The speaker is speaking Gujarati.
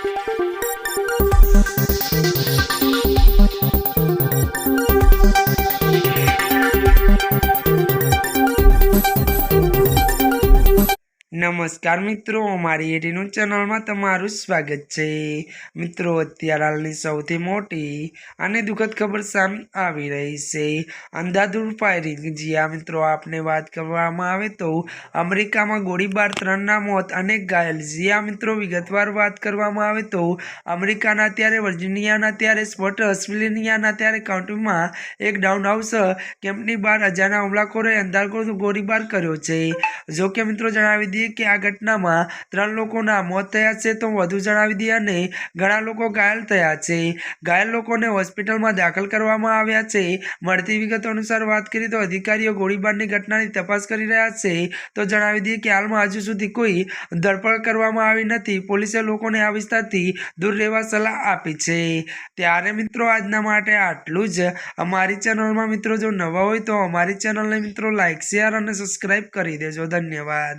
Thank you. નમસ્કાર મિત્રો, અમારી એટીનું ચેનલમાં તમારું સ્વાગત છે. મિત્રો, અત્યારે હાલની સૌથી મોટી અને દુઃખદ ખબર સામે આવી રહી છે. અંધાધૂર ફાયરિંગ જ્યાં મિત્રો, આપને વાત કરવામાં આવે તો અમેરિકામાં ગોળીબાર ત્રણના મોત અનેક ઘાયલ. જ્યાં મિત્રો, વિગતવાર વાત કરવામાં આવે તો અમેરિકાના ત્યારે, વર્જિનિયાના ત્યારે, સ્પોટ ઓસ્ટ્રેલિયાના ત્યારે કાઉન્ટીમાં એક ડાઉન હાઉસ કેમ્પની બહાર અજાના હુમલાખોરે અંધારખોર ગોળીબાર કર્યો છે. જો કે મિત્રો, જણાવી દઈએ કે આ ઘટનામાં ત્રણ લોકોના મોત થયા છે તો વધુ જણાવી દઈએ અને ઘણા લોકો ઘાયલ થયા છે. ઘાયલ લોકોને હોસ્પિટલમાં દાખલ કરવામાં આવ્યા છે. મળતી વિગતો અનુસાર વાત કરીએ તો અધિકારીઓ ગોળીબારની ઘટનાની તપાસ કરી રહ્યા છે. તો જણાવી દઈએ કે હાલમાં હજુ સુધી કોઈ ધરપકડ કરવામાં આવી નથી. પોલીસે લોકોને આ વિસ્તારથી દૂર રહેવા સલાહ આપી છે. ત્યારે મિત્રો આજના માટે આટલું જ. અમારી ચેનલમાં મિત્રો જો નવા હોય તો અમારી ચેનલને મિત્રો લાઇક શેર અને સબસ્ક્રાઈબ કરી દેજો. ધન્યવાદ.